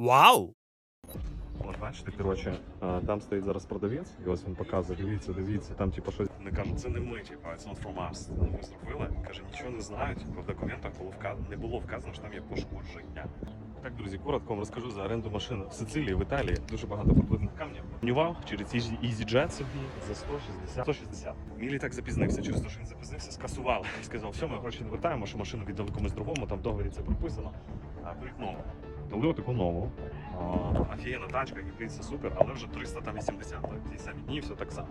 Вау! От бачите, коротше, там стоїть зараз продавець, і ось він показує, дивіться, дивіться, там типу щось. Вони кажуть, це не ми, типу, it's not from us. Не ми зробили. Каже, нічого не знають, бо в документах було вказ... не було вказано, що там є пошкодження. Так, друзі, коротко вам розкажу за оренду машин в Сицилії, в Італії. Дуже багато подводних камнів. Нював через Easy- EasyJet собі за 160. 160. Мілі так запізнився, через те, що він запізнився, скасував. Сказав, все, ми гроші не вертаємо, що машину віддали комусь другому, там в договорі це прописано. А нову. Дали таку нову. Офігенна тачка, гібрид, це супер, але вже 380, так, ті самі дні, все так само.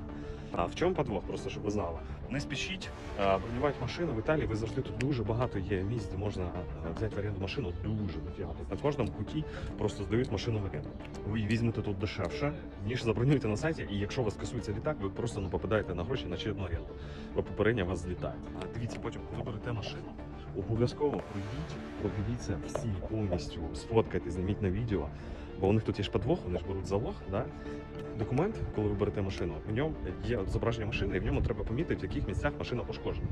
А в чому подвох, просто щоб ви знали? Не спішіть бронювати машину в Італії, ви завжди тут дуже багато є місць, де можна взяти в оренду машину дуже дофіга. На кожному куті просто здають машину в оренду. Ви візьмете тут дешевше, ніж забронюєте на сайті, і якщо у вас касується літак, ви просто ну, попадаєте на гроші на ще одну оренду, бо попередня вас злітає. А дивіться, потім, коли берете машину, обов'язково пройдіть, подивіться всі повністю, сфоткайте, зніміть на відео. Бо у них тут є ж подвох, вони ж беруть залог, да? Документ, коли ви берете машину, в ньому є зображення машини, і в ньому треба помітити, в яких місцях машина пошкоджена.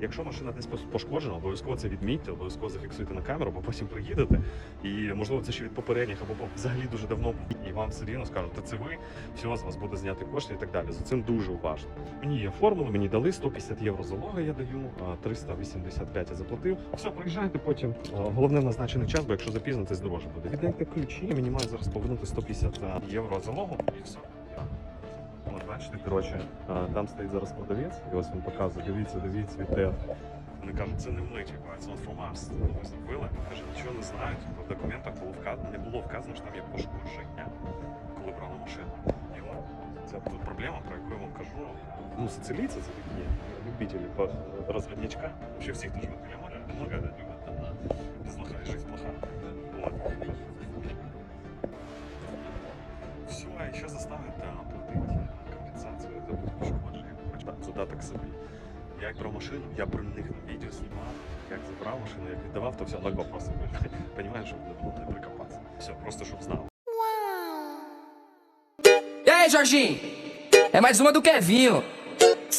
Якщо машина десь пошкоджена, обов'язково це відмітьте, обов'язково зафіксуйте на камеру, бо потім приїдете, і можливо це ще від попередніх, або взагалі дуже давно, і вам все рівно скажуть, та це ви, все, з вас буде зняти кошти і так далі. За цим дуже уважно. Мені є формула, мені дали 150 євро залога, я даю, а 385 я заплатив. Все, приїжджайте потім. Головне назначений час, бо якщо запізнитесь, дорожче буде. Віддайте ключі, мають зараз повернути 150 євро залогу і все. От бачите, коротше, там стоїть зараз продавець, і ось він показує, дивіться, дивіться, відте. Вони кажуть, це не ми, типу, it's not from. Це ми зробили. Каже, нічого не знають, бо в документах було вказано, не було вказано, що там є пошкодження, коли брали машину. І от це проблема, про яку я вам кажу. Ну, сицилійці це такі любителі по розвідничка. Вообще всіх, хто живе біля моря, много любят там на без лоха і жизнь плоха. Вот. За пошкодження. Хоч задаток собі. Я як брав машину, я про них відео знімав, як забрав машину, як віддавав, то все, ноль вопросов. Понімаєш, щоб не було не прикопатися. Все, просто щоб знав. E aí? É mais uma do Kevinho.